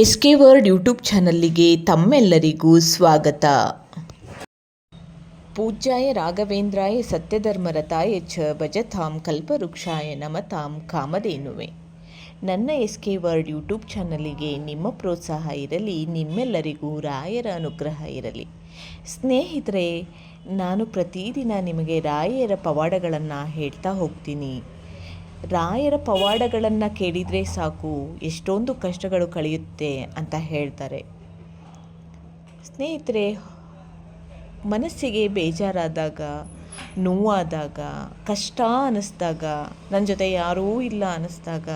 S K word YouTube ಚಾನಲ್ಲಿಗೆ ತಮ್ಮೆಲ್ಲರಿಗೂ ಸ್ವಾಗತ. ಪೂಜ್ಯಾಯ ರಾಘವೇಂದ್ರಾಯ ಸತ್ಯಧರ್ಮರತಾಯ ಚ ಭಜತಾಂ ಕಲ್ಪವೃಕ್ಷಾಯ ನಮತಾಂ ಕಾಮಧೇನುವೆ. ನನ್ನ ಎಸ್ ಕೆ ವರ್ಡ್ ಯೂಟ್ಯೂಬ್ ಚಾನಲಿಗೆ ನಿಮ್ಮ ಪ್ರೋತ್ಸಾಹ ಇರಲಿ, ನಿಮ್ಮೆಲ್ಲರಿಗೂ ರಾಯರ ಅನುಗ್ರಹ ಇರಲಿ. ಸ್ನೇಹಿತರೆ, ನಾನು ಪ್ರತಿದಿನ ನಿಮಗೆ ರಾಯರ ಪವಾಡಗಳನ್ನು ಹೇಳ್ತಾ ಹೋಗ್ತೀನಿ. ರಾಯರ ಪವಾಡಗಳನ್ನು ಕೇಳಿದರೆ ಸಾಕು, ಎಷ್ಟೊಂದು ಕಷ್ಟಗಳು ಕಳೆಯುತ್ತೆ ಅಂತ ಹೇಳ್ತಾರೆ. ಸ್ನೇಹಿತರೆ, ಮನಸ್ಸಿಗೆ ಬೇಜಾರಾದಾಗ, ನೋವಾದಾಗ, ಕಷ್ಟ ಅನ್ನಿಸ್ದಾಗ ನನ್ನ ಜೊತೆ ಯಾರೂ ಇಲ್ಲ ಅನ್ನಿಸ್ದಾಗ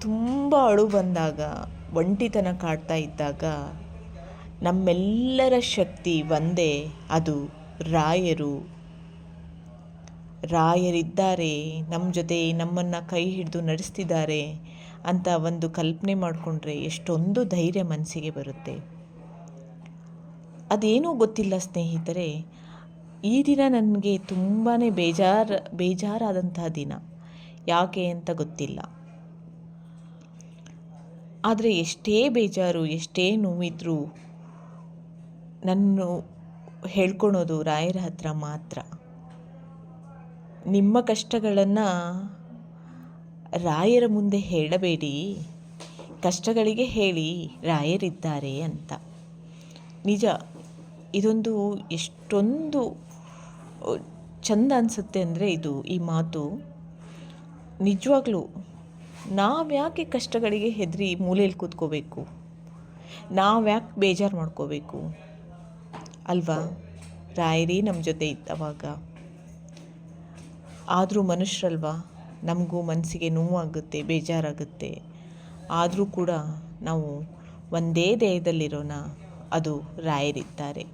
ತುಂಬ ಅಳು ಬಂದಾಗ, ಒಂಟಿತನ ಕಾಡ್ತಾ ಇದ್ದಾಗ, ನಮ್ಮೆಲ್ಲರ ಶಕ್ತಿ ಒಂದೇ, ಅದು ರಾಯರು. ರಾಯರಿದ್ದಾರೆ ನಮ್ಮ ಜೊತೆ ನಮ್ಮನ್ನು ಕೈ ಹಿಡಿದು ನಡೆಸ್ತಿದ್ದಾರೆ ಅಂತ ಒಂದು ಕಲ್ಪನೆ ಮಾಡಿಕೊಂಡ್ರೆ ಎಷ್ಟೊಂದು ಧೈರ್ಯ ಮನಸ್ಸಿಗೆ ಬರುತ್ತೆ. ಅದೇನೂ ಗೊತ್ತಿಲ್ಲ ಸ್ನೇಹಿತರೆ, ಈ ದಿನ ನನಗೆ ತುಂಬಾ ಬೇಜಾರು, ಬೇಜಾರಾದಂತಹ ದಿನ. ಯಾಕೆ ಅಂತ ಗೊತ್ತಿಲ್ಲ. ಆದರೆ ಎಷ್ಟೇ ಬೇಜಾರು, ಎಷ್ಟೇ ನೋವಿದ್ರೂ ನನ್ನ ಹೇಳ್ಕೊಳೋದು ರಾಯರ ಹತ್ರ ಮಾತ್ರ. ನಿಮ್ಮ ಕಷ್ಟಗಳನ್ನು ರಾಯರ ಮುಂದೆ ಹೇಳಬೇಡಿ. ಕಷ್ಟಗಳಿಗೆ ಹೇಳಿ ರಾಯರಿದ್ದಾರೆ ಅಂತ. ನಿಜ, ಇದೊಂದು ಎಷ್ಟೊಂದು ಚಂದ ಅನಿಸುತ್ತೆ ಅಂದರೆ ಇದು ಈ ಮಾತು. ನಿಜವಾಗ್ಲೂ, ನಾವ್ಯಾಕೆ ಕಷ್ಟಗಳಿಗೆ ಹೆದರಿ ಮೂಲೆಯಲ್ಲಿ ಕೂತ್ಕೋಬೇಕು? ನಾವ್ಯಾಕೆ ಬೇಜಾರು ಮಾಡ್ಕೋಬೇಕು? ಅಲ್ವಾ? ರಾಯರೇ ನಮ್ಮ ಜೊತೆ ಇದ್ದವಾಗ. ಆದರೂ ಮನುಷ್ಯರಲ್ವಾ? ನಮಗೂ ಮನಸ್ಸಿಗೆ ನೋವಾಗುತ್ತೆ, ಬೇಜಾರಾಗುತ್ತೆ. ಆದರೂ ಕೂಡ ನಾವು ಒಂದೇ ದೇಹದಲ್ಲಿರೋಣ ಅದು ರಾಯರಿದ್ದಾರೆ.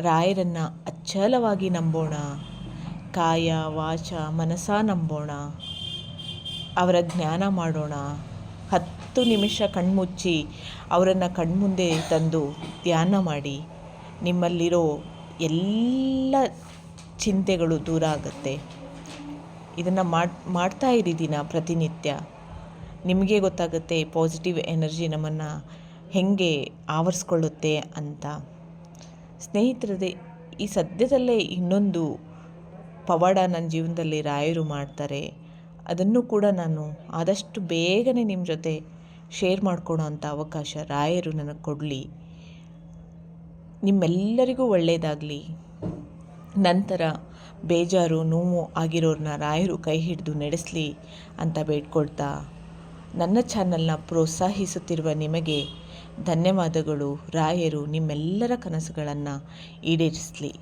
ರಾಯರನ್ನು ಅಚ್ಚಲವಾಗಿ ನಂಬೋಣ. ಕಾಯ, ವಾಚ ಮನಸ ನಂಬೋಣ. ಅವರ ಜ್ಞಾನ ಮಾಡೋಣ. ಹತ್ತು ನಿಮಿಷ ಕಣ್ಮುಚ್ಚಿ ಅವರನ್ನು ಕಣ್ಮುಂದೆ ತಂದು ಧ್ಯಾನ ಮಾಡಿ. ನಿಮ್ಮಲ್ಲಿರೋ ಎಲ್ಲ ಚಿಂತೆಗಳು ದೂರ ಆಗುತ್ತೆ. ಇದನ್ನು ಮಾಡಿ, ಮಾಡ್ತಾ ಇರಿ ಪ್ರತಿನಿತ್ಯ. ನಿಮಗೆ ಗೊತ್ತಾಗುತ್ತೆ ಪಾಸಿಟಿವ್ ಎನರ್ಜಿ ನಮ್ಮನ್ನು ಹೇಗೆ ಆವರಿಸ್ಕೊಳ್ಳುತ್ತೆ ಅಂತ. ಸ್ನೇಹಿತರದೇ, ಈ ಸದ್ಯದಲ್ಲೇ ಇನ್ನೊಂದು ಪವಾಡ ನನ್ನ ಜೀವನದಲ್ಲಿ ರಾಯರು ಮಾಡ್ತಾರೆ. ಅದನ್ನು ಕೂಡ ನಾನು ಆದಷ್ಟು ಬೇಗನೆ ನಿಮ್ಮ ಜೊತೆ ಶೇರ್ ಮಾಡ್ಕೊಳೋ ಅಂಥ ಅವಕಾಶ ರಾಯರು ನನಗೆ ಕೊಡಲಿ. ನಿಮ್ಮೆಲ್ಲರಿಗೂ ಒಳ್ಳೆಯದಾಗಲಿ ನಂತರ ಬೇಜಾರು, ನೋವು ಆಗಿರೋರನ್ನ ರಾಯರು ಕೈ ಹಿಡಿದು ನಡೆಸಲಿ ಅಂತ ಬೇಡ್ಕೊಳ್ತಾ, ನನ್ನ ಚಾನಲ್ನ ಪ್ರೋತ್ಸಾಹಿಸುತ್ತಿರುವ ನಿಮಗೆ ಧನ್ಯವಾದಗಳು ರಾಯರು ನಿಮ್ಮೆಲ್ಲರ ಕನಸುಗಳನ್ನು ಈಡೇರಿಸಲಿ.